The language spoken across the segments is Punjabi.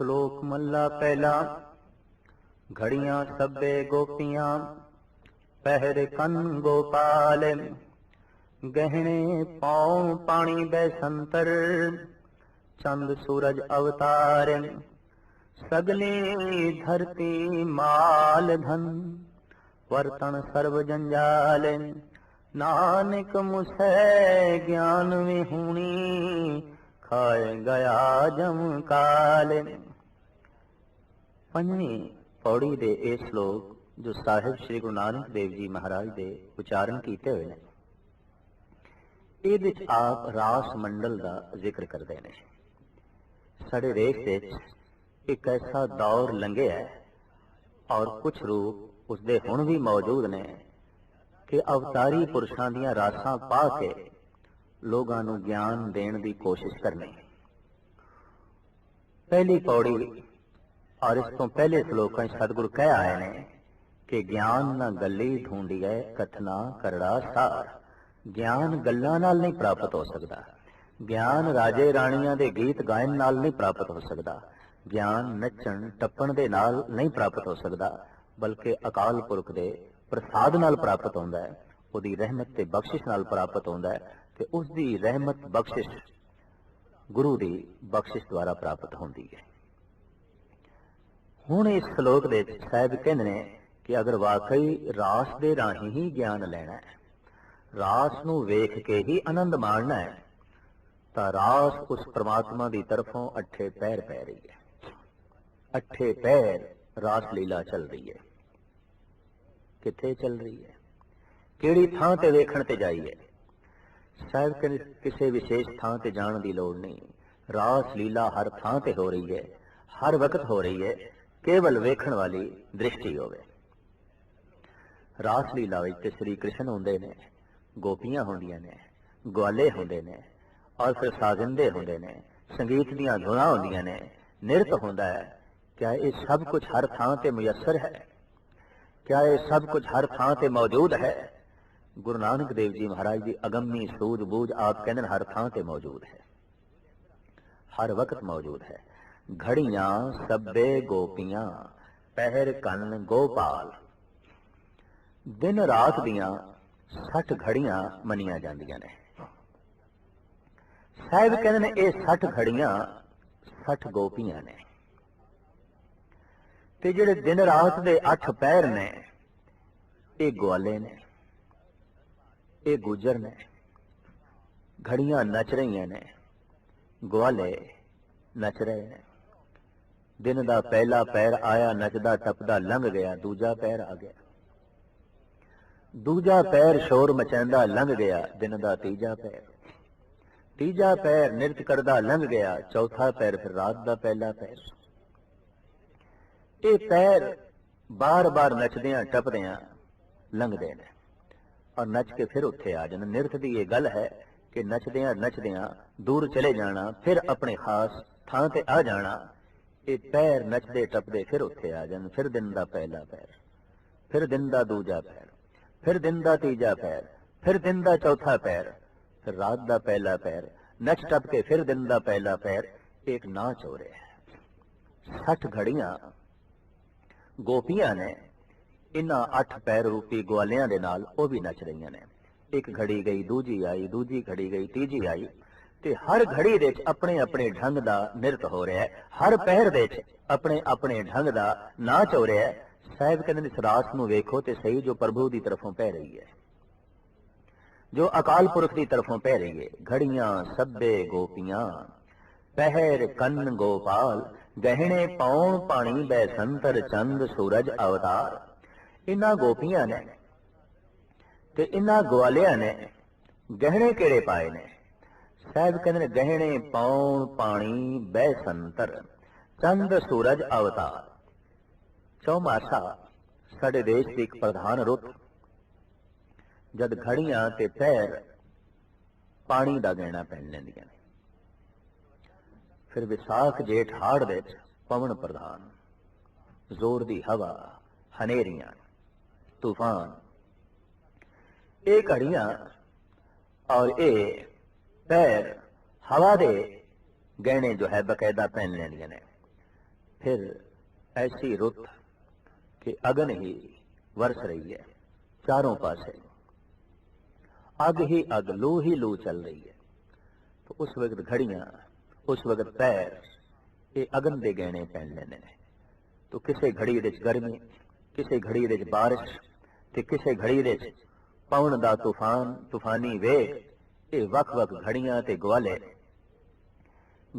ਸ਼ਲੋਕ ਮੱਲਾ ਪਹਿਲਾ। ਘੜੀਆਂ ਸਭੇ ਗੋਪੀਆਂ, ਪਹਿਰ ਕੰਨ ਗੋਪਾਲ। ਗਹਿਣੇ ਪਾਉ ਪਾਣੀ ਬੈਸੰਤਰ ਚੰਦ ਸੂਰਜ ਅਵਤਾਰ। ਸਗਲੇ ਧਰਤੀ ਮਾਲ ਧਨ ਵਰਤਨ ਸਰਬ ਜੰਜਾਲ। ਨਾਨਕ ਮੁਸੈ ਗਿਆਨ ਵਿਹੂਣੀ ਖਾਏ ਗਿਆ ਜਮ ਕਾਲ। ਪੰਜਵੀਂ ਪੌੜੀ ਦੇ ਇਹ ਸ਼ਲੋਕ ਜੋ ਸਾਹਿਬ ਸ੍ਰੀ ਗੁਰੂ ਨਾਨਕ ਦੇਵ ਜੀ ਮਹਾਰਾਜ ਦੇ ਉਚਾਰਨ ਕੀਤੇ ਹੋਏ ਨੇ। ਇਹਦੇ ਵਿੱਚ ਆਪ ਰਾਸ ਮੰਡਲ ਦਾ ਜ਼ਿਕਰ ਕਰਦੇ ਨੇ। ਸਾਡੇ ਦੇਸ਼ ਵਿੱਚ ਇੱਕ ਐਸਾ ਦੌਰ ਲੰਘਿਆ ਹੈ ਔਰ ਕੁਝ ਰੂਪ ਉਸਦੇ ਹੁਣ ਵੀ ਮੌਜੂਦ ਨੇ ਕਿ ਅਵਤਾਰੀ ਪੁਰਸ਼ਾਂ ਦੀਆਂ ਰਾਸਾਂ ਪਾ ਕੇ ਲੋਕਾਂ ਨੂੰ ਗਿਆਨ ਦੇਣ ਦੀ ਕੋਸ਼ਿਸ਼ ਕਰਨੀ। ਪਹਿਲੀ ਪੌੜੀ ਔਰ ਇਸ ਤੋਂ ਪਹਿਲੇ ਸ਼ਲੋਕਾਂ 'ਚ ਸਤਿਗੁਰ ਕਹਿ ਆਏ ਨੇ ਕਿ ਗਿਆਨ ਨਾ ਗੱਲੀ ਢੂੰਡੀਐ ਕਥਨਾ, ਕਰੜਾ, ਸਾਰ। ਗਿਆਨ ਗੱਲਾਂ ਨਾਲ ਨਹੀਂ ਪ੍ਰਾਪਤ ਹੋ ਸਕਦਾ। ਗਿਆਨ ਰਾਜੇ ਰਾਣੀਆਂ ਦੇ ਗੀਤ ਗਾਇਨ ਨਾਲ ਨਹੀਂ ਪ੍ਰਾਪਤ ਹੋ ਸਕਦਾ। ਗਿਆਨ ਨੱਚਣ, ਟੱਪਣ ਦੇ ਨਾਲ ਨਹੀਂ ਪ੍ਰਾਪਤ ਹੋ ਸਕਦਾ, ਬਲਕਿ ਅਕਾਲ ਪੁਰਖ ਦੇ ਪ੍ਰਸਾਦ ਨਾਲ ਪ੍ਰਾਪਤ ਹੁੰਦਾ ਹੈ, ਉਹਦੀ ਰਹਿਮਤ ਤੇ ਬਖਸ਼ਿਸ਼ ਨਾਲ ਪ੍ਰਾਪਤ ਹੁੰਦਾ ਹੈ ਤੇ ਉਸ ਦੀ ਰਹਿਮਤ ਬਖਸ਼ਿਸ਼ ਗੁਰੂ ਦੀ ਬਖਸ਼ਿਸ਼ ਦੁਆਰਾ ਪ੍ਰਾਪਤ ਹੁੰਦੀ ਹੈ। ਹੁਣ ਇਸ ਸ਼ਲੋਕ ਦੇ ਵਿੱਚ ਸਾਹਿਬ ਕਹਿੰਦੇ ਨੇ ਕਿ ਅਗਰ ਵਾਕਈ ਰਾਸ ਦੇ ਰਾਹੀਂ ਹੀ ਗਿਆਨ ਲੈਣਾ ਹੈ, ਰਾਸ ਨੂੰ ਵੇਖ ਕੇ ਹੀ ਆਨੰਦ ਮਾਣਨਾ ਹੈ, ਤਾਂ ਰਾਸ ਉਸ ਪ੍ਰਮਾਤਮਾ ਦੀ ਤਰਫੋਂ ਅੱਠੇ ਪੈਰ ਪੈ ਰਹੀ ਹੈ। ਅੱਠੇ ਪੈਰ ਰਾਸ ਲੀਲਾ ਚੱਲ ਰਹੀ ਹੈ। ਕਿੱਥੇ ਚੱਲ ਰਹੀ ਹੈ? ਕਿਹੜੀ ਥਾਂ ਤੇ ਵੇਖਣ ਤੇ ਜਾਈ ਹੈ? ਸਾਹਿਬ ਕਹਿੰਦੇ ਕਿਸੇ ਵਿਸ਼ੇਸ਼ ਥਾਂ ਤੇ ਜਾਣ ਦੀ ਲੋੜ ਨਹੀਂ। ਰਾਸ ਲੀਲਾ ਹਰ ਥਾਂ ਤੇ ਹੋ ਰਹੀ ਹੈ, ਹਰ ਵਕਤ ਹੋ ਰਹੀ ਹੈ। ਕੇਵਲ ਵੇਖਣ ਵਾਲੀ ਦ੍ਰਿਸ਼ਟੀ ਹੋਵੇ। ਰਾਸ ਲੀਲਾ ਵਿੱਚ ਸ੍ਰੀ ਕ੍ਰਿਸ਼ਨ ਹੁੰਦੇ ਨੇ, ਗੋਪੀਆਂ ਹੁੰਦੀਆਂ ਨੇ, ਗਵਾਲੇ ਹੁੰਦੇ ਨੇ ਔਰ ਫਿਰ ਸਾਜ਼ਿੰਦੇ ਹੁੰਦੇ ਨੇ, ਸੰਗੀਤ ਦੀਆਂ ਧੁਨਾਂ ਹੁੰਦੀਆਂ ਨੇ, ਨਿਰਤ ਹੁੰਦਾ ਹੈ। ਕਿਆ ਇਹ ਸਭ ਕੁਝ ਹਰ ਥਾਂ ਤੇ ਮੁਯੱਸਰ ਹੈ? ਕਿਆ ਇਹ ਸਭ ਕੁਝ ਹਰ ਥਾਂ ਤੇ ਮੌਜੂਦ ਹੈ? ਗੁਰੂ ਨਾਨਕ ਦੇਵ ਜੀ ਮਹਾਰਾਜ ਦੀ ਅਗੰਮੀ ਸੂਝ ਬੂਝ ਆਪ ਕਹਿੰਦੇ ਨੇ ਹਰ ਥਾਂ ਤੇ ਮੌਜੂਦ ਹੈ। ਹਰ ਵਕਤ ਮੌਜੂਦ ਹੈ। ਘੜੀਆਂ ਸਭੇ ਗੋਪੀਆਂ, ਪਹਿਰ ਕੰਨ ਗੋਪਾਲ। ਦਿਨ ਰਾਤ ਦੀਆਂ 60 ਘੜੀਆਂ ਮੰਨੀਆਂ ਜਾਂਦੀਆਂ ਨੇ। ਸਾਹਿਬ ਕਹਿੰਦੇ ਨੇ ਇਹ 60 ਘੜੀਆਂ 60 ਗੋਪੀਆਂ ਨੇ। ਤੇ ਜਿਹੜੇ ਦਿਨ ਰਾਤ ਦੇ 8 ਪਹਿਰ ਨੇ, ਇਹ ਗਵਾਲੇ ਨੇ, ਇਹ ਗੁਜਰ ਨੇ, ਘੜੀਆਂ ਨੱਚ ਰਹੀਆਂ ਨੇ, ਗਵਾਲੇ ਨੱਚ ਰਹੇ ਨੇ। ਦਿਨ ਦਾ ਪਹਿਲਾ ਪੈਰ ਆਇਆ, ਨੱਚਦਾ, ਟੱਪਦਾ, ਲੰਘ ਗਿਆ, ਦੂਜਾ ਪੈਰ ਆ ਗਿਆ। ਦੂਜਾ ਪੈਰ ਸ਼ੋਰ ਮਚਾਉਂਦਾ, ਲੰਘ ਗਿਆ, ਦਿਨ ਦਾ ਤੀਜਾ ਪੈਰ। ਤੀਜਾ ਪੈਰ ਨਿਰਤ ਕਰਦਾ, ਲੰਘ ਗਿਆ, ਚੌਥਾ ਪੈਰ ਫਿਰ ਰਾਤ ਦਾ ਪਹਿਲਾ ਪੈਰ। ਇਹ ਪੈਰ ਬਾਰ-ਬਾਰ ਨੱਚਦਿਆਂ, ਟੱਪਦਿਆਂ ਲੰਘਦੇ ਨੇ। ਔਰ ਨੱਚ ਕੇ ਫਿਰ ਉੱਥੇ ਆ ਜਾਣ ਨਿਰਤ ਦੀ ਇਹ ਗੱਲ ਹੈ ਕਿ ਨੱਚਦਿਆਂ ਨੱਚਦਿਆਂ ਦੂਰ ਚਲੇ ਜਾਣਾ, ਫਿਰ ਆਪਣੇ ਖਾਸ ਥਾਂ ਤੇ ਆ ਜਾਣਾ ਇਹ ਪੈਰ ਨੱਚਦੇ ਟੱਪਦੇ ਫਿਰ ਉੱਥੇ ਆ ਜਾਣ, ਫਿਰ ਦਿਨ ਦਾ ਪਹਿਲਾ ਪੈਰ, ਫਿਰ ਦਿਨ ਦਾ ਦੂਜਾ ਪੈਰ, ਫਿਰ ਦਿਨ ਦਾ ਤੀਜਾ ਪੈਰ, ਫਿਰ ਦਿਨ ਦਾ ਚੌਥਾ ਪੈਰ, ਫਿਰ ਰਾਤ ਦਾ ਪਹਿਲਾ ਪੈਰ, ਨੱਚ ਟੱਪ ਕੇ ਫਿਰ ਦਿਨ ਦਾ ਪਹਿਲਾ ਪੈਰ, ਇੱਕ ਨਾਚ ਹੋ ਰਿਹਾ ਹੈ। 60 ਘੜੀਆਂ ਗੋਪੀਆਂ ਨੇ ਇਹਨਾਂ ਅੱਠ ਪੈਰ ਰੂਪੀ ਗਵਾਲਿਆਂ ਦੇ ਨਾਲ ਉਹ ਵੀ ਨੱਚ ਰਹੀਆਂ ਨੇ। ਇੱਕ ਘੜੀ ਗਈ, ਦੂਜੀ ਆਈ, ਦੂਜੀ ਘੜੀ ਗਈ, ਤੀਜੀ ਆਈ। ਤੇ ਹਰ ਘੜੀ ਦੇ ਵਿੱਚ ਆਪਣੇ ਆਪਣੇ ਢੰਗ ਦਾ ਨਿਰਤ ਹੋ ਰਿਹਾ ਹੈ। ਹਰ ਪਹਿਰ ਦੇ ਵਿੱਚ ਆਪਣੇ ਆਪਣੇ ਢੰਗ ਦਾ ਨਾਚ ਹੋ ਰਿਹਾ ਹੈ। ਸਾਹਿਬ ਕਹਿੰਦੇ ਨੇ ਇਸ ਨੂੰ ਵੇਖੋ ਤੇ ਸਹੀ ਜੋ ਪ੍ਰਭੂ ਦੀ ਤਰਫੋਂ ਪੈ ਰਹੀ ਹੈ। ਜੋ ਅਕਾਲ ਪੁਰਖ ਦੀ ਤਰਫੋਂ ਪੈ ਰਹੀ ਹੈ। ਘੜੀਆਂ ਸੱਬੇ ਗੋਪੀਆਂ, ਪਹਿਰ ਕੰਨ ਗੋਪਾਲ, ਗਹਿਣੇ ਪਾਉਣ ਪਾਣੀ ਬੈ ਸੰਤਰ ਚੰਦ ਸੂਰਜ ਅਵਤਾਰ। ਇਹਨਾਂ ਗੋਪੀਆਂ ਨੇ ਤੇ ਇਹਨਾਂ ਗਵਾਲਿਆਂ ਨੇ ਗਹਿਣੇ ਕਿਹੜੇ ਪਾਏ ਨੇ? ਸਾਹਿਬ ਕਹਿੰਦੇ ਨੇ, ਗਹਿਣੇ ਪਾਉਣ ਪਾਣੀ ਬੈ ਸੰਤਰ, ਚੰਦ, ਸੂਰਜ, ਅਵਤਾਰ। ਚੌਮਾਸਾ ਸਾਡੇ ਦੇਸ਼ ਦੀ ਇੱਕ ਪ੍ਰਧਾਨ ਰੁੱਤ। ਜਦ ਘੜੀਆਂ ਤੇ ਪੈਰ ਪਾਣੀ ਦਾ ਗਹਿਣਾ ਪਹਿਨ ਲੈਂਦੀਆਂ ਨੇ। ਫਿਰ ਵਿਸਾਖ ਜੇਠ ਹਾੜ ਦੇ ਪਵਨ ਪ੍ਰਧਾਨ, ਜ਼ੋਰ ਦੀ ਹਵਾ, ਹਨੇਰੀਆਂ, ਤੂਫਾਨ। ਇਹ ਘੜੀਆਂ ਔਰ ਇਹ ਪੈਰ ਹਵਾ ਦੇ ਗਹਿਣੇ ਜੋ ਹੈ ਬਕਾਇਦਾ ਪਹਿਨ ਲੈਣੀਆਂ ਨੇ। ਫਿਰ ਐਸੀ ਰੁੱਤ ਕਿ ਅਗਨ ਹੀ ਵਰਸ ਰਹੀ ਹੈ ਚਾਰੋਂ ਪਾਸੇ। ਅੱਗ ਹੀ ਅੱਗ, ਲੋ ਹੀ ਲੋ ਚੱਲ ਰਹੀ ਹੈ। ਤਾਂ ਉਸ ਵਕਤ ਘੜੀਆਂ, ਉਸ ਵਕਤ ਪੈਰ, ਇਹ ਅਗਨ ਦੇ ਗਹਿਣੇ ਪਹਿਨ ਲੈਂਦੇ ਨੇ। ਤਾਂ ਕਿਸੇ ਘੜੀ ਦੇ ਵਿੱਚ ਗਰਮੀ, ਕਿਸੇ ਘੜੀ ਦੇ ਵਿੱਚ ਬਾਰਿਸ਼ ਤੇ ਕਿਸੇ ਘੜੀ ਦੇ ਵਿੱਚ ਪਵਨ ਦਾ ਤੂਫਾਨ, ਤੂਫਾਨੀ ਵੇਗ ਇਹ ਵੱਖ-ਵੱਖ ਘੜੀਆਂ ਤੇ ਗਵਾਲੇ।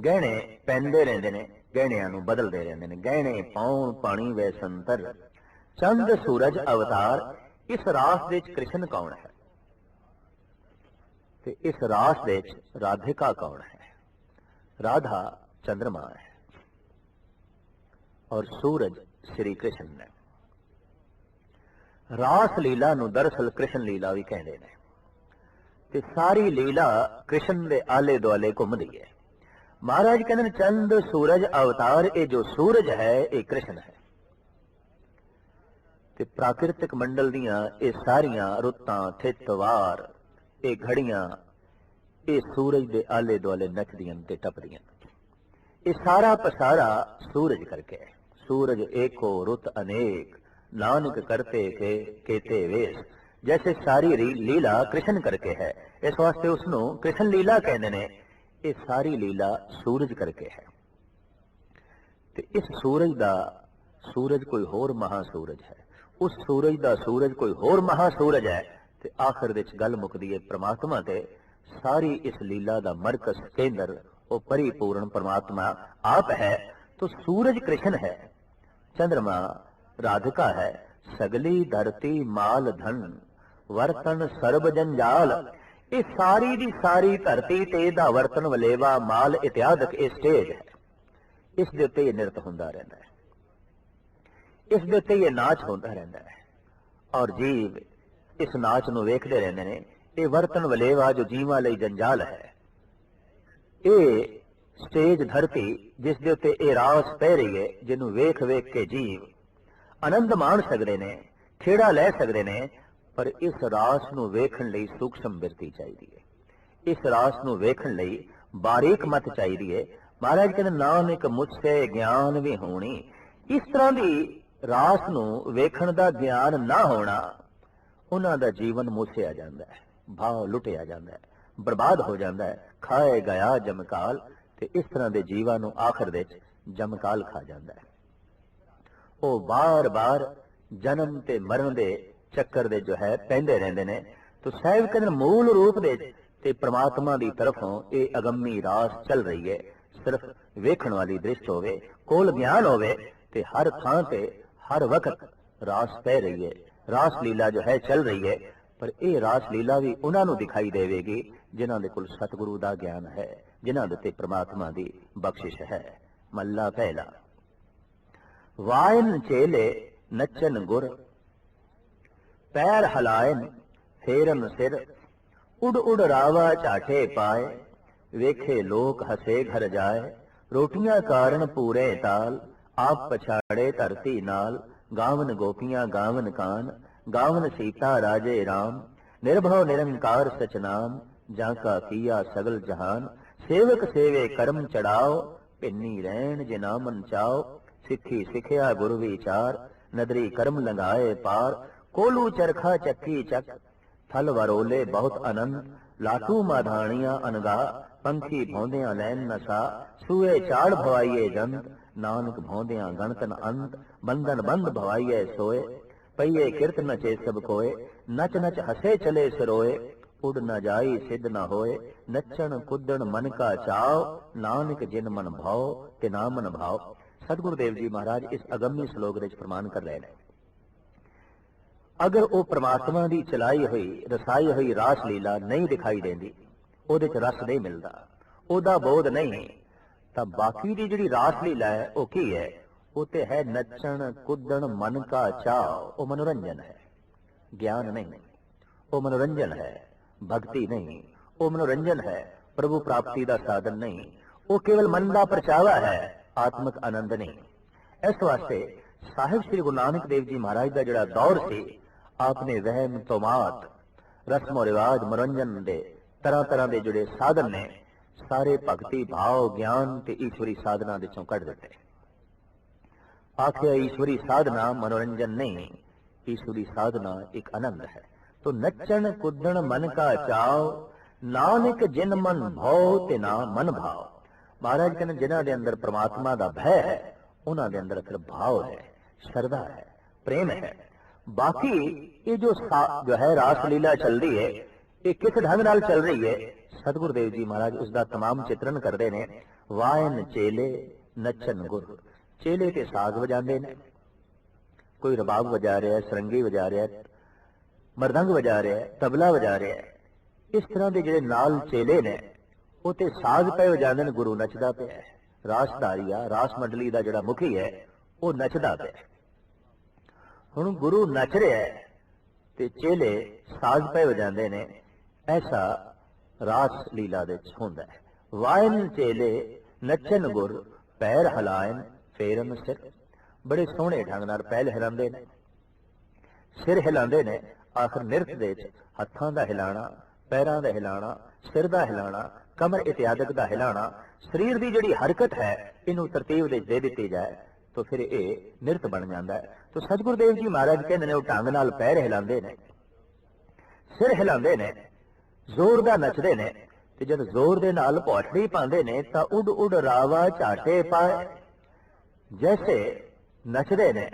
ਗਹਿਣੇ ਪੈਂਦੇ ਰਹਿੰਦੇ ਨੇ, ਗਹਿਣਿਆਂ ਨੂੰ ਬਦਲਦੇ ਰਹਿੰਦੇ ਨੇ। ਗਹਿਣੇ ਪਾਉਣ ਪਾਣੀ ਵੇ ਸੰਤਰ। ਚੰਦ, ਸੂਰਜ, ਅਵਤਾਰ, ਇਸ ਰਾਸ ਦੇ ਵਿੱਚ ਕ੍ਰਿਸ਼ਨ ਕੌਣ ਹੈ? ਤੇ ਇਸ ਰਾਸ ਦੇ ਵਿੱਚ ਰਾਧਿਕਾ ਕੌਣ ਹੈ? ਰਾਧਾ ਚੰਦਰਮਾ ਹੈ ਔਰ ਸੂਰਜ ਸ੍ਰੀ ਕ੍ਰਿਸ਼ਨ ਹੈ ਰਾਸ ਲੀਲਾ ਨੂੰ ਦਰਅਸਲ ਕ੍ਰਿਸ਼ਨ ਲੀਲਾ ਵੀ ਕਹਿੰਦੇ ਨੇ। ਤੇ ਸਾਰੀ ਲੀਲਾ ਕ੍ਰਿਸ਼ਨ ਦੇ ਆਲੇ ਦੁਆਲੇ ਘੁੰਮਦੀ ਹੈ ਮਹਾਰਾਜ ਕਹਿੰਦੇ ਨੇ ਚੰਦ ਸੂਰਜ ਅਵਤਾਰ ਇਹ ਜੋ ਸੂਰਜ ਹੈ ਇਹ ਕ੍ਰਿਸ਼ਨ ਹੈ ਤੇ ਪ੍ਰਾਕਿਰਤਿਕ ਮੰਡਲ ਦੀਆਂ ਇਹ ਸਾਰੀਆਂ ਰੁੱਤਾਂ ਥਿਤਵਾਰ ਇਹ ਘੜੀਆਂ ਇਹ ਸੂਰਜ ਦੇ ਆਲੇ ਦੁਆਲੇ ਨੱਚਦੀਆਂ ਤੇ ਟੱਪਦੀਆਂ ਇਹ ਸਾਰਾ ਪਸਾਰਾ ਸੂਰਜ ਕਰਕੇ ਹੈ ਸੂਰਜ ਏਕੋ ਰੁੱਤ ਅਨੇਕ ਨਾਨਕ ਕਰਤੇ ਕੇ ਕੇਤੇ ਵੇਸ ਜੈਸੇ ਸਾਰੀ ਲੀਲਾ ਕ੍ਰਿਸ਼ਨ ਕਰਕੇ ਹੈ ਇਸ ਵਾਸਤੇ ਉਸ ਨੂੰ ਕ੍ਰਿਸ਼ਨ ਲੀਲਾ ਕਹਿੰਦੇ ਨੇ ਇਹ ਸਾਰੀ ਲੀਲਾ ਸੂਰਜ ਕਰਕੇ ਹੈ ਤੇ ਇਸ ਸੂਰਜ ਦਾ ਸੂਰਜ ਕੋਈ ਹੋਰ ਮਹਾ ਸੂਰਜ ਹੈ ਉਸ ਸੂਰਜ ਦਾ ਸੂਰਜ ਕੋਈ ਹੋਰ ਮਹਾ ਸੂਰਜ ਹੈ ਤੇ ਆਖਰ ਵਿੱਚ ਗੱਲ ਮੁੱਕਦੀ ਹੈ ਪ੍ਰਮਾਤਮਾ ਤੇ ਸਾਰੀ ਇਸ ਲੀਲਾ ਦਾ ਮਰਕਸ ਕੇਂਦਰ ਉਹ ਪਰਿਪੂਰਨ ਪ੍ਰਮਾਤਮਾ ਆਪ ਹੈ ਤੋ ਸੂਰਜ ਕ੍ਰਿਸ਼ਨ ਹੈ ਚੰਦਰਮਾ ਰਾਧਿਕਾ ਹੈ ਸਗਲੀ ਧਰਤੀ ਮਾਲ ਧਨ ਵਰਤਨ ਸਰਬ ਜੰਜਾਲ। ਇਹ ਸਾਰੀ ਦੀ ਸਾਰੀ ਧਰਤੀ ਤੇ ਇਹਦਾ ਵਰਤਨ ਵਲੇਵਾ, ਮਾਲ, ਇਤਿਆਦਕ ਇਹ ਸਟੇਜ ਹੈ। ਇਸ ਦੇ ਉੱਤੇ ਇਹ ਨਿਰਤ ਹੁੰਦਾ ਰਹਿੰਦਾ ਹੈ। ਇਸ ਦੇ ਉੱਤੇ ਇਹ ਨਾਚ ਹੁੰਦਾ ਰਹਿੰਦਾ ਹੈ। ਔਰ ਜੀਵ ਇਸ ਨਾਚ ਨੂੰ ਵੇਖਦੇ ਰਹਿੰਦੇ ਨੇ। ਇਹ ਵਰਤਨ ਵਲੇਵਾ ਜੋ ਜੀਵਾਂ ਲਈ ਜੰਜਾਲ ਹੈ। ਇਹ ਸਟੇਜ ਧਰਤੀ ਜਿਸ ਦੇ ਉੱਤੇ ਇਹ ਰਾਸ ਪੈ ਰਹੀ ਹੈ, ਜਿਹਨੂੰ ਵੇਖ ਵੇਖ ਕੇ ਜੀਵ ਆਨੰਦ ਮਾਣ ਸਕਦੇ ਨੇ, ਖੇੜਾ ਲੈ ਸਕਦੇ ਨੇ ਪਰ ਇਸ ਰਾਸ ਨੂੰ ਵੇਖਣ ਲਈ ਸੂਖਸ਼ਮ ਬਿਰਤੀ ਚਾਹੀਦੀ ਹੈ ਇਸ ਰਾਸ ਨੂੰ ਵੇਖਣ ਲਈ ਬਾਰੀਕ ਮਤ ਚਾਹੀਦੀ ਹੈ ਮਹਾਰਾਜ ਕਹਿੰਦੇ, ਨਾਨਕ ਮੁਝਸੇ ਗਿਆਨ ਵੀ ਹੋਣੀ। ਇਸ ਤਰ੍ਹਾਂ ਦੀ ਰਾਸ ਨੂੰ ਵੇਖਣ ਦਾ ਗਿਆਨ ਨਾ ਹੋਣਾ, ਉਹਨਾਂ ਦਾ ਜੀਵਨ ਮੂਸਿਆ ਜਾਂਦਾ ਹੈ, ਭਾਵ ਲੁੱਟਿਆ ਜਾਂਦਾ ਹੈ, ਬਰਬਾਦ ਹੋ ਜਾਂਦਾ ਹੈ। ਖਾਏ ਗਿਆ ਜਮਕਾਲ ਤੇ ਇਸ ਤਰ੍ਹਾਂ ਦੇ ਜੀਵਾਂ ਨੂੰ ਆਖਰ ਦੇ ਵਿੱਚ ਜਮਕਾਲ ਖਾ ਜਾਂਦਾ ਹੈ। ਉਹ ਬਾਰ-ਬਾਰ ਜਨਮ ਤੇ ਮਰਨ ਦੇ ਚੱਕਰ ਦੇ ਜੋ ਹੈ ਪੈਂਦੇ ਰਹਿੰਦੇ ਨੇ। ਤੋ ਸਾਹਿਬ ਕਹਿੰਦੇ ਮੂਲ ਰੂਪ ਦੇ ਤੇ ਪ੍ਰਮਾਤਮਾ ਦੀ ਤਰਫੋਂ ਇਹ ਅਗੰਮੀ ਰਾਸ ਚੱਲ ਰਹੀ ਹੈ। ਸਿਰਫ ਵੇਖਣ ਵਾਲੀ ਦ੍ਰਿਸ਼ਟ ਹੋਵੇ, ਕੋਲ ਗਿਆਨ ਹੋਵੇ ਤੇ ਹਰ ਥਾਂ ਤੇ ਹਰ ਵਕਤ ਰਾਸ ਪੈ ਰਹੀ ਹੈ। ਰਾਸ ਲੀਲਾ ਜੋ ਹੈ ਚੱਲ ਰਹੀ ਹੈ, ਪਰ ਇਹ ਰਾਸ ਲੀਲਾ ਵੀ ਉਹਨਾਂ ਨੂੰ ਦਿਖਾਈ ਦੇਵੇਗੀ ਜਿਨ੍ਹਾਂ ਦੇ ਕੋਲ ਸਤਿਗੁਰੂ ਦਾ ਗਿਆਨ ਹੈ, ਜਿਨ੍ਹਾਂ ਦੇ ਤੇ ਪ੍ਰਮਾਤਮਾ ਦੀ ਬਖਸ਼ਿਸ਼ ਹੈ। ਮੱਲਾ ਪਹਿਲਾ। ਵਾਇਨ ਚੇਲੇ ਨੱਚਨ ਗੁਰ ਪੈਰ ਹਲਾਇਨ ਫੇਰਨ ਸਿਰ ਉਡ ਉਡ ਰਾਵਾ ਝਾਟੇ ਪਾਏ, ਵੇਖੇ ਲੋਕ ਹਸੇ ਘਰ ਜਾਏ, ਰੋਟੀਆਂ ਕਾਰਨ ਪੂਰੇ ਤਾਲ, ਆਪ ਪਛਾੜੇ ਧਰਤੀ ਨਾਲ, ਗਾਵਨ ਗੋਪੀਆਂ ਗਾਵਨ ਕਾਨ, ਗਾਵਨ ਸੀਤਾ ਰਾਜੇ RAM ਨਿਰਭਉ ਨਿਰੰਕਾਰ ਸਚਨਾਮ, ਜਾਂ ਕਾ ਕੀਆ ਸਗਲ ਜਹਾਨ, ਸੇਵਕ ਸੇਵੇ ਕਰਮ ਚੜਾਓ, ਭਿੰਨੀ ਰਹਿਣ ਜੇ ਮਨ ਚਾਓ, ਸਿੱਖੀ ਸਿਖਿਆ ਗੁਰ ਵਿਚਾਰ, ਨਦਰੀ ਕਰਮ ਲੰਗਾਏ ਪਾਰ ਕੋਲੂ ਚਰਖਾ ਚੱਕੀ ਚੱਕ, ਥਲ ਵਰੋਲੇ ਬਹੁਤ ਅਨੰਦ, ਲਾਟੂ ਮਾਧਾਣੀਆਂ ਅਨਗਾ ਪੰਖੀ ਭੌਂਦਿਆਂ ਲੈਨ ਨਸਾ, ਸੂਏ ਝਾੜ ਭਵਾਈਏ ਜੰਤ ਨਾਨਕ ਭੌਂਦਿਆਂ ਗਣਤਨ ਅੰਤ, ਬੰਧਨ ਬੰਦ ਭਵਾਈਏ ਸੋਏ, ਪਈਏ ਕਿਰਤ ਨਚੇ ਸਭ ਕੋਏ, ਨਚ ਨਚ ਹਸੇ ਚਲੇ ਸਰੋਏ ਉਡ ਨਾ ਜਾਈ ਸਿੱਧ ਨਾ ਹੋਏ, ਨੱਚਣ ਕੁੱਦਣ ਮਨ ਕਾ ਚਾਉ, ਨਾਨਕ ਜਿਨ ਮਨ ਭਾਉ, ਤੇ ਨਾ ਮਨ ਭਾਉ। ਸਤਿਗੁਰੂ ਦੇਵ ਜੀ ਮਹਾਰਾਜ ਇਸ ਅਗੰਮੀ ਸ਼ਲੋਕ ਦੇ ਵਿੱਚ ਪ੍ਰਮਾਣ ਕਰ ਰਹੇ ਨੇ। ਅਗਰ ਉਹ ਪ੍ਰਮਾਤਮਾ ਦੀ ਚਲਾਈ ਹੋਈ, ਰਸਾਈ ਹੋਈ ਰਾਸ ਲੀਲਾ ਨਹੀਂ ਦਿਖਾਈ ਦਿੰਦੀ, ਉਹਦੇ ਚ ਰਸ ਨਹੀਂ ਮਿਲਦਾ, ਉਹਦਾ ਬੋਧ ਨਹੀਂ, ਤਾਂ ਬਾਕੀ ਦੀ ਜਿਹੜੀ ਰਾਸ ਲੀਲਾ ਹੈ, ਉਹ ਕੀ ਹੈ? ਉਹ ਤੇ ਹੈ ਨੱਚਣ, ਕੁੱਦਣ, ਮਨ ਕਾ ਚਾਅ, ਉਹ ਮਨੋਰੰਜਨ ਹੈ। ਗਿਆਨ ਨਹੀਂ, ਉਹ ਮਨੋਰੰਜਨ ਹੈ, ਭਗਤੀ ਨਹੀਂ, ਉਹ ਮਨੋਰੰਜਨ ਹੈ, ਪ੍ਰਭੂ ਪ੍ਰਾਪਤੀ ਦਾ ਸਾਧਨ ਨਹੀਂ, ਉਹ ਕੇਵਲ ਮਨ ਦਾ ਪਰਚਾਵਾ ਹੈ, ਆਤਮਿਕ ਆਨੰਦ ਨਹੀਂ। ਇਸ ਵਾਸਤੇ ਸਾਹਿਬ ਸ੍ਰੀ ਗੁਰੂ ਨਾਨਕ ਦੇਵ ਜੀ ਮਹਾਰਾਜ ਦਾ ਜਿਹੜਾ ਦੌਰ ਸੀ ਆਪਣੇ ਵਹਿਮ ਤੋਮਾਤ ਰਸਮ ਰਿਵਾਜ ਮਨੋਰੰਜਨ ਦੇ ਤਰ੍ਹਾਂ ਤਰ੍ਹਾਂ ਦੇ ਜਿਹੜੇ ਸਾਧਨ ਨੇ, ਸਾਰੇ ਭਗਤੀ, ਭਾਵ, ਗਿਆਨ ਤੇ ਈਸ਼ਵਰੀ ਸਾਧਨਾ ਦੇ ਚੋਂ ਕੱਢ ਦਿੱਤੇ। ਆਖਿਆ, ਈਸ਼ਵਰੀ ਸਾਧਨਾ ਮਨੋਰੰਜਨ ਨਹੀਂ, ਈਸ਼ਵਰੀ ਸਾਧਨਾ ਇੱਕ ਆਨੰਦ ਹੈ। ਤੋ ਨੱਚਣ, ਕੁੱਦਣ, ਮਨ ਕਾ ਚਾਉ, ਨਾਨਕ ਜਿਨ ਮਨ ਭਉ ਤੇ ਨਾ ਮਨ ਭਾਉ। ਮਹਾਰਾਜ ਕਹਿੰਦੇ, ਜਿਨ੍ਹਾਂ ਦੇ ਅੰਦਰ ਪ੍ਰਮਾਤਮਾ ਦਾ ਭੈ ਹੈ, ਉਹਨਾਂ ਦੇ ਅੰਦਰ ਫਿਰ ਭਾਵ ਹੈ, ਸ਼ਰਧਾ ਹੈ, ਪ੍ਰੇਮ ਹੈ। ਬਾਕੀ ਇਹ ਜੋ ਸਾ- ਜੋ ਹੈ ਰਾਸ ਲੀਲਾ ਚੱਲਦੀ ਹੈ ਇਹ ਕਿਸ ਢੰਗ ਨਾਲ ਚੱਲ ਰਹੀ ਹੈ ਸਤਿਗੁਰੂ ਦੇਵ ਜੀ ਮਹਾਰਾਜ ਉਸ ਦਾ तमाम ਚਿਤਰਨ ਕਰਦੇ ਨੇ ਵਾਇਨ ਚੇਲੇ ਨੱਚਨ ਗੁਰ ਚੇਲੇ ਤੇ ਸਾਜ਼ ਵਜਾਉਂਦੇ ਨੇ ਕੋਈ ਰਬਾਬ ਵਜਾ ਰਿਹਾ ਹੈ ਸਰੰਗੀ ਵਜਾ ਰਿਹਾ ਹੈ ਮਰਦੰਗ ਵਜਾ ਰਿਹਾ ਹੈ ਤਬਲਾ ਵਜਾ ਰਿਹਾ ਹੈ ਇਸ ਤਰ੍ਹਾਂ ਦੇ ਜਿਹੜੇ ਨਾਲ ਚੇਲੇ ਨੇ ਉਹ ਤੇ ਸਾਜ਼ ਪਏ ਵਜਾਉਂਦੇ ਨੇ ਗੁਰੂ ਨੱਚਦਾ ਪਿਆ ਹੈ ਰਾਸਧਾਰੀਆ ਰਾਸ ਮੰਡਲੀ ਦਾ ਜਿਹੜਾ ਮੁਖੀ ਹੈ ਉਹ ਨੱਚਦਾ ਪਿਆ ਹੈ ਹੁਣ ਗੁਰੂ ਨੱਚ ਰਿਹਾ ਹੈ ਤੇ ਚੇਲੇ ਸਾਜ਼ ਪਏ ਵਜਾਉਂਦੇ ਨੇ, ਐਸਾ ਰਾਸ ਲੀਲਾ ਦੇ ਵਿੱਚ ਹੁੰਦਾ ਹੈ। ਵਾਇਨ ਚੇਲੇ ਨੱਚਨ ਗੁਰ, ਪੈਰ ਹਲਾਇਨ ਫੇਰਨ ਸਿਰ। ਬੜੇ ਸੋਹਣੇ ਢੰਗ ਨਾਲ ਪੈਰ ਹਿਲਾਉਂਦੇ ਨੇ। ਸਿਰ ਹਿਲਾਉਂਦੇ ਨੇ, ਆਖਰ ਨਿਰਤ ਦੇ ਵਿੱਚ ਹੱਥਾਂ ਦਾ ਹਿਲਾਣਾ, ਪੈਰਾਂ ਦਾ ਹਿਲਾਣਾ, ਸਿਰ ਦਾ ਹਿਲਾਣਾ, ਕਮਰ ਇਤਿਆਦਿਕ ਦਾ ਹਿਲਾਣਾ, ਸਰੀਰ ਦੀ ਜਿਹੜੀ ਹਰਕਤ ਹੈ, ਇਹਨੂੰ ਤਰਤੀਬ ਦੇ ਦੇ ਦਿੱਤੀ ਜਾਏ। ਤਾਂ ਫਿਰ ਇਹ ਨਿਰਤ ਬਣ ਜਾਂਦਾ ਹੈ। ਤਾਂ ਸਤਿਗੁਰੂ ਦੇਵ ਜੀ ਮਹਾਰਾਜ ਕਹਿੰਦੇ ਨੇ, ਉਹ ਢੰਗ ਨਾਲ ਪੈਰ ਹਿਲਾਉਂਦੇ ਨੇ, ਸਿਰ ਹਿਲਾਉਂਦੇ ਨੇ, ਜ਼ੋਰ ਦਾ ਨੱਚਦੇ ਨੇ ਤੇ ਜਦ ਜ਼ੋਰ ਦੇ ਨਾਲ ਪੌਠੜੀ ਪਾਉਂਦੇ ਨੇ ਤਾਂ ਉੱਡ ਉੱਡ ਰਾਵਾ ਝਾਟੇ ਪਾਏ। ਜੈਸੇ ਨੱਚਦੇ ਨੇ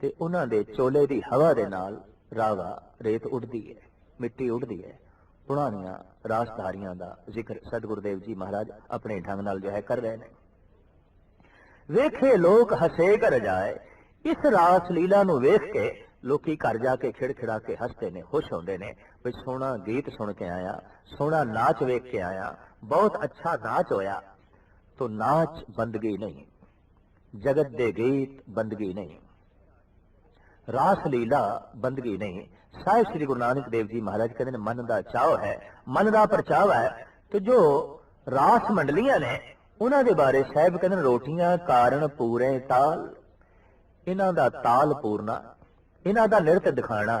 ਤੇ ਉਹਨਾਂ ਦੇ ਚੋਲੇ ਦੀ ਹਵਾ ਦੇ ਨਾਲ ਰਾਵਾ ਰੇਤ ਉੱਡਦੀ ਹੈ, ਮਿੱਟੀ ਉੱਡਦੀ ਹੈ। ਪੁਰਾਣੀਆਂ ਰਾਸਧਾਰੀਆਂ ਦਾ ਜ਼ਿਕਰ ਸਤਿਗੁਰੂ ਦੇਵ ਜੀ ਮਹਾਰਾਜ ਆਪਣੇ ਢੰਗ ਨਾਲ ਜੋ ਹੈ ਕਰ ਰਹੇ ਨੇ। ਵੇਖੇ ਲੋਕ ਹਸੇ ਕਰ ਜਾਏ। ਇਸ ਰਾਸ ਲੀਲਾ ਨੂੰ ਵੇਖ ਕੇ ਲੋਕੀ ਘਰ ਜਾ ਕੇ ਖਿੜਖਿੜਾ ਕੇ ਹੱਸਦੇ ਨੇ, ਖੁਸ਼ ਹੁੰਦੇ ਨੇ ਵੀ ਸੋਹਣਾ ਗੀਤ ਸੁਣ ਕੇ ਆਇਆ, ਸੋਹਣਾ ਨਾਚ ਵੇਖ ਕੇ ਆਇਆ, ਬਹੁਤ ਅੱਛਾ ਨਾਚ ਹੋਇਆ। ਤੋ ਨਾਚ ਬੰਦਗੀ ਨਹੀਂ, ਜਗਤ ਦੇ ਗੀਤ ਬੰਦਗੀ ਨਹੀਂ। ਰਾਸ ਲੀਲਾ ਬੰਦਗੀ ਨਹੀਂ। ਸਾਹਿਬ ਸ੍ਰੀ ਗੁਰੂ ਨਾਨਕ ਦੇਵ ਜੀ ਮਹਾਰਾਜ ਕਹਿੰਦੇ ਨੇ, ਮਨ ਦਾ ਚਾਹ ਹੈ, ਮਨ ਦਾ ਪਰਚਾਵਾ ਹੈ, ਤੇ ਜੋ ਰਾਸ ਮੰਡਲੀਆਂ ਨੇ ਉਹਨਾਂ ਦੇ ਬਾਰੇ ਸਾਹਿਬ ਕਹਿੰਦੇ ਰੋਟੀਆਂ ਕਾਰਨ ਪੂਰੇ ਤਾਲ। ਇਹਨਾਂ ਦਾ ਤਾਲ ਪੂਰਨਾ, ਇਹਨਾਂ ਦਾ ਨਿਰਤ ਦਿਖਾਣਾ,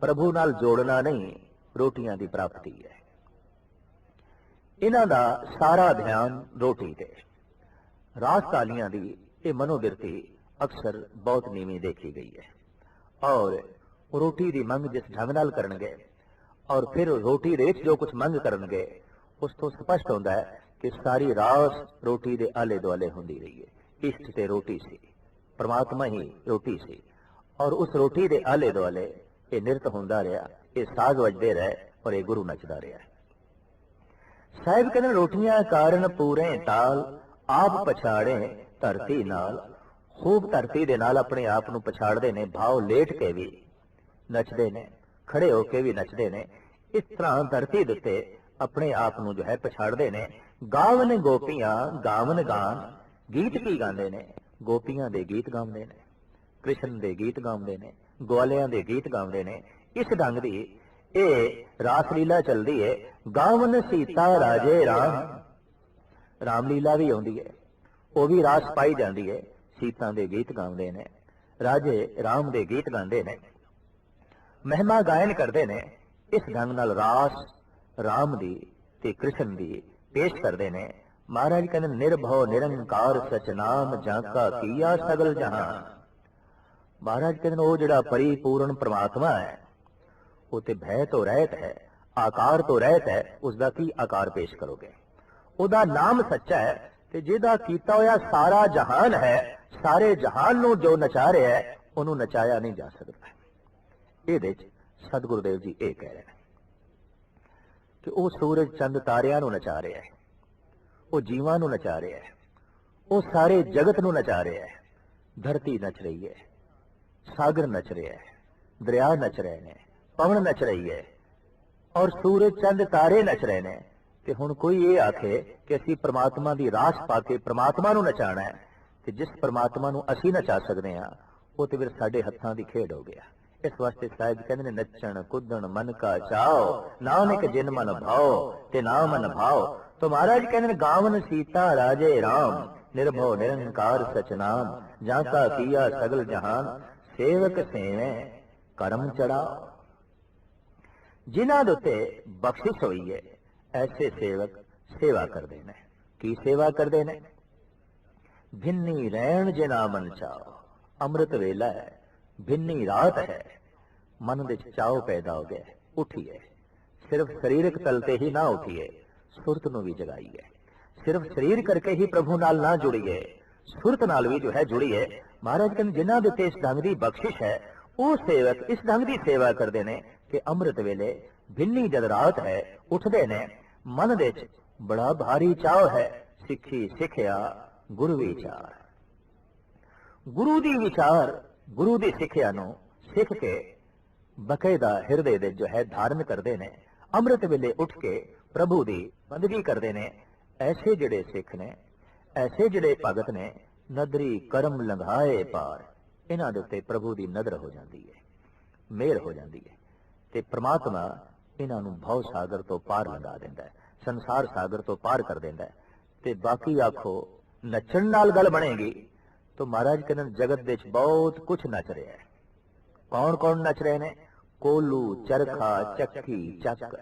ਪ੍ਰਭੂ ਨਾਲ ਜੋੜਨਾ ਨਹੀਂ, ਰੋਟੀਆਂ ਦੀ ਪ੍ਰਾਪਤੀ ਹੈ। ਇਹਨਾਂ ਦਾ ਸਾਰਾ ਧਿਆਨ ਰੋਟੀ ਤੇ। ਰਾਸ ਕਾਲੀਆਂ ਦੀ ਇਹ ਮਨੋਬਿਰਤੀ ਅਕਸਰ ਬਹੁਤ ਨੀਵੀਂ ਦੇਖੀ ਗਈ ਹੈ। ਔਰ ਰੋਟੀ ਦੀ ਮੰਗ ਜਿਸ ਢੰਗ ਨਾਲ ਕਰਨਗੇ, ਔਰ ਫਿਰ ਰੋਟੀ ਦੇ ਵਿੱਚ ਜੋ ਕੁਝ ਮੰਗ ਕਰਨਗੇ ਉਸ ਤੋਂ ਸਪਸ਼ਟ ਹੁੰਦਾ ਹੈ ਕਿ ਸਾਰੀ ਰਾਸ ਰੋਟੀ ਦੇ ਆਲੇ ਦੁਆਲੇ ਹੁੰਦੀ ਰਹੀ ਹੈ। ਇਸ਼ਟ ਤੇ ਰੋਟੀ ਸੀ। ਪ੍ਰਮਾਤਮਾ ਹੀ ਰੋਟੀ ਸੀ। ਔਰ ਉਸ ਰੋਟੀ ਦੇ ਆਲੇ ਦੁਆਲੇ ਇਹ ਨਿਰਤ ਹੁੰਦਾ ਰਿਹਾ, ਇਹ ਸਾਜ਼ ਵੱਜਦੇ ਰਹੇ ਔਰ ਇਹ ਗੁਰੂ ਨੱਚਦਾ ਰਿਹਾ। ਸਾਹਿਬ ਕਹਿੰਦੇ, ਰੋਟੀਆਂ ਕਾਰਨ ਪੂਰੇ ਤਾਲ, ਆਪ ਪਛਾੜੇ ਧਰਤੀ ਨਾਲ। ਖੂਬ ਧਰਤੀ ਦੇ ਨਾਲ ਆਪਣੇ ਆਪ ਨੂੰ ਪਛਾੜਦੇ ਨੇ ਭਾਵ ਲੇਟ ਕੇ ਵੀ ਨੱਚਦੇ ਨੇ, ਖੜੇ ਹੋ ਕੇ ਵੀ ਨੱਚਦੇ ਨੇ। ਇਸ ਤਰ੍ਹਾਂ ਧਰਤੀ ਦੇ ਉੱਤੇ ਆਪਣੇ ਆਪ ਨੂੰ ਜੋ ਹੈ ਪਛਾੜਦੇ ਨੇ। ਗਾਵਨ ਗੋਪੀਆਂ, ਗਾਵਨ ਗਾਨ, ਗੀਤ ਕੀ ਗਾਉਂਦੇ ਨੇ? ਗੋਪੀਆਂ ਦੇ ਗੀਤ ਗਾਉਂਦੇ ਨੇ, ਕ੍ਰਿਸ਼ਨ ਦੇ ਗੀਤ ਗਾਉਂਦੇ ਨੇ, ਗਵਾਲਿਆਂ ਦੇ ਗੀਤ ਗਾਉਂਦੇ ਨੇ। ਇਸ ਢੰਗ ਦੀ ਇਹ ਰਾਸ ਲੀਲਾ ਚੱਲਦੀ ਹੈ ਗਾਵਨ ਸੀਤਾ ਰਾਜੇ ਰਾਮ। ਰਾਮ ਲੀਲਾ ਵੀ ਆਉਂਦੀ ਹੈ ਉਹ ਵੀ ਰਾਸ ਪਾਈ ਜਾਂਦੀ ਹੈ ਸੀਤਾ ਦੇ ਗੀਤ ਗਾਉਂਦੇ ਨੇ, ਰਾਜੇ ਰਾਮ ਦੇ ਗੀਤ ਗਾਉਂਦੇ ਨੇ। ਮਹਿਮਾ ਗਾਇਨ ਕਰਦੇ ਨੇ, ਇਸ ਢੰਗ ਨਾਲ ਰਾਸ ਰਾਮ ਦੀ ਤੇ ਕ੍ਰਿਸ਼ਨ ਦੀ ਪੇਸ਼ ਕਰਦੇ ਨੇ। ਮਹਾਰਾਜ ਕਹਿੰਦੇ ਨਿਰਭਉ, ਨਿਰੰਕਾਰ ਸਚਨਾਮ ਜਾਂ ਕਾ ਕੀਆ ਸਗਲ ਜਹਾਨ ਮਹਾਰਾਜ ਕਹਿੰਦੇ ਨੇ, ਉਹ ਜਿਹੜਾ ਪਰਿਪੂਰਨ ਪ੍ਰਮਾਤਮਾ ਹੈ, ਉਹ ਤੇ ਭੈ ਤੋਂ ਰਹਿਤ ਹੈ, ਆਕਾਰ ਤੋਂ ਰਹਿਤ ਹੈ ਉਸ ਦਾ ਕੀ ਆਕਾਰ ਪੇਸ਼ ਕਰੋਗੇ? ਉਹਦਾ ਨਾਮ ਸੱਚਾ ਹੈ ਤੇ ਜਿਹਦਾ ਕੀਤਾ ਹੋਇਆ ਸਾਰਾ ਜਹਾਨ ਹੈ, ਸਾਰੇ ਜਹਾਨ ਨੂੰ ਜੋ ਨਚਾ ਰਿਹਾ ਹੈ, ਉਹਨੂੰ ਨਚਾਇਆ ਨਹੀਂ ਜਾ ਸਕਦਾ। ਇਹਦੇ ਚ ਸਤਿਗੁਰੂ ਦੇਵ ਜੀ ਇਹ ਕਹਿ ਰਹੇ ਨੇ। ਕਿ ਉਹ ਸੂਰਜ ਚੰਦ ਤਾਰਿਆਂ ਨੂੰ ਨਚਾ ਰਿਹਾ ਹੈ। ਉਹ ਜੀਵਾਂ ਨੂੰ ਨਚਾ ਰਿਹਾ ਹੈ। ਉਹ ਸਾਰੇ ਜਗਤ ਨੂੰ ਨਚਾ ਰਿਹਾ ਹੈ। ਧਰਤੀ ਨਚ ਰਹੀ ਹੈ। ਸਾਗਰ ਨਚ ਰਿਹਾ ਹੈ। ਦਰਿਆ ਨਚ ਰਹੇ ਨੇ। ਪਵਨ ਨਚ ਰਹੀ ਹੈ। ਔਰ ਸੂਰਜ ਚੰਦ ਤਾਰੇ ਨਚ ਰਹੇ ਨੇ। ਤੇ ਹੁਣ ਕੋਈ ਇਹ ਆਖੇ ਕਿ ਅਸੀਂ ਪ੍ਰਮਾਤਮਾ ਦੀ ਰਾਸ ਪਾ ਕੇ ਪ੍ਰਮਾਤਮਾ ਨੂੰ ਨਚਾਣਾ ਹੈ। ਤੇ ਜਿਸ ਪ੍ਰਮਾਤਮਾ ਨੂੰ ਅਸੀਂ ਨਚਾ ਸਕਦੇ ਹਾਂ, ਉਹ ਤੇ ਫਿਰ ਸਾਡੇ ਹੱਥਾਂ ਦੀ ਖੇਡ ਹੋ ਗਿਆ। ਇਸ ਵਾਸਤੇ ਸਾਹਿਬ ਕਹਿੰਦੇ ਨੇ, ਨੱਚਣ, ਕੁੱਦਣ, ਮਨ ਕਾ ਚਾਓ, ਨਾਨਕ ਜਿਨ ਮਨ ਭਾਓ ਤੇ ਨਾ ਮਨ ਭਾਓ। ਤੋ ਮਹਾਰਾਜ ਕਹਿੰਦੇ ਨੇ, ਗਾਵਨ ਸੀਤਾ ਰਾਜੇ RAM ਨਿਰਭਉ ਨਿਰੰਕਾਰ ਸਚਨਾਮ ਜਾਂ ਕਾ ਕੀਆ ਸਗਲ ਜਹਾਨ, ਸੇਵਕ ਸੇਵੇਂ ਕਰਮ ਚੜਾਓ। ਜਿਨ੍ਹਾਂ ਦੇ ਉੱਤੇ ਬਖਸ਼ਿਸ਼ ਹੋਈ ਹੈ ਐਸੇ ਸੇਵਕ ਸੇਵਾ ਕਰਦੇ ਨੇ। ਕੀ ਸੇਵਾ ਕਰਦੇ ਨੇ? ਭਿੰਨੀ ਰਹਿਣ ਜੇ ਨਾ ਮਨ ਚਾਓ, ਅੰਮ੍ਰਿਤ ਵੇਲਾ ਹੈ ਬਿੰਨੀ ਰਾਤ ਹੈ। ਮਨ ਵਿੱਚ ਚਾਉ ਪੈਦਾ ਹੋ ਗਿਆ ਉਠੀਏ। ਸਿਰਫ ਸਰੀਰਕ ਤਲ ਤੇ ਹੀ ਨਾ ਉੱਠੀਏ, ਸੁਰਤ ਨੂੰ ਵੀ ਜਗਾਈਏ। ਸਿਰਫ ਸਰੀਰ ਕਰਕੇ ਹੀ ਪ੍ਰਭੂ ਨਾਲ ਨਾ ਜੁੜੀਏ, ਸੁਰਤ ਨਾਲ ਵੀ ਜੋ ਹੈ ਜੁੜੀਏ। ਮਹਾਰਾਜ ਕਹਿੰਦੇ, ਜਿਨ੍ਹਾਂ ਦੇ ਉੱਤੇ ਇਸ ਢੰਗ ਦੀ ਬਖਸ਼ਿਸ਼ ਹੈ, ਉਹ ਸੇਵਕ ਇਸ ਢੰਗ ਦੀ ਸੇਵਾ ਕਰਦੇ ਨੇ ਕਿ ਅੰਮ੍ਰਿਤ ਵੇਲੇ ਬਿੰਨੀ ਜਦ ਰਾਤ ਹੈ, ਉੱਠਦੇ ਨੇ, ਮਨ ਵਿੱਚ ਬੜਾ ਭਾਰੀ ਚਾਅ ਹੈ, ਸਿੱਖੀ ਸਿੱਖਿਆ ਗੁਰੂ ਵਿਚਾਰ। ਗੁਰੂ ਦੀ ਵਿਚਾਰ, ਗੁਰੂ ਦੀ ਸਿੱਖਿਆ ਨੂੰ ਸਿੱਖ ਕੇ ਬਕਾਇਦਾ ਹਿਰਦੇ ਦੇ ਜੋ ਹੈ ਧਾਰਨ ਕਰਦੇ ਨੇ, ਅੰਮ੍ਰਿਤ ਵੇਲੇ ਉੱਠ ਕੇ ਪ੍ਰਭੂ ਦੀ ਬੰਦਗੀ ਕਰਦੇ ਨੇ। ਐਸੇ ਜਿਹੜੇ ਸਿੱਖ ਨੇ, ਐਸੇ ਜਿਹੜੇ ਭਗਤ ਨੇ, ਨਦਰੀ ਕਰਮ ਲੰਘਾਏ ਪਾਰ, ਇਹਨਾਂ ਦੇ ਉੱਤੇ ਪ੍ਰਭੂ ਦੀ ਨਦਰ ਹੋ ਜਾਂਦੀ ਹੈ ਮਿਹਰ ਹੋ ਜਾਂਦੀ ਹੈ ਤੇ ਪ੍ਰਮਾਤਮਾ ਇਹਨਾਂ ਨੂੰ ਭਵ ਸਾਗਰ ਤੋਂ ਪਾਰ ਲੰਘਾ ਦਿੰਦਾ ਹੈ, ਸੰਸਾਰ ਸਾਗਰ ਤੋਂ ਪਾਰ ਕਰ ਦਿੰਦਾ ਹੈ। ਤੇ ਬਾਕੀ ਆਖੋ, ਨੱਚਣ ਨਾਲ ਗੱਲ ਬਣੇਗੀ, ਤਾਂ ਮਹਾਰਾਜ ਕਹਿੰਦੇ ਜਗਤ ਦੇ ਵਿੱਚ ਬਹੁਤ ਕੁਝ ਨੱਚ ਰਿਹਾ ਹੈ। ਕੌਣ ਕੌਣ ਨੱਚ ਰਹੇ ਨੇ? ਕੋਲੂ ਚਰਖਾ ਚੱਕੀ ਚੱਕ।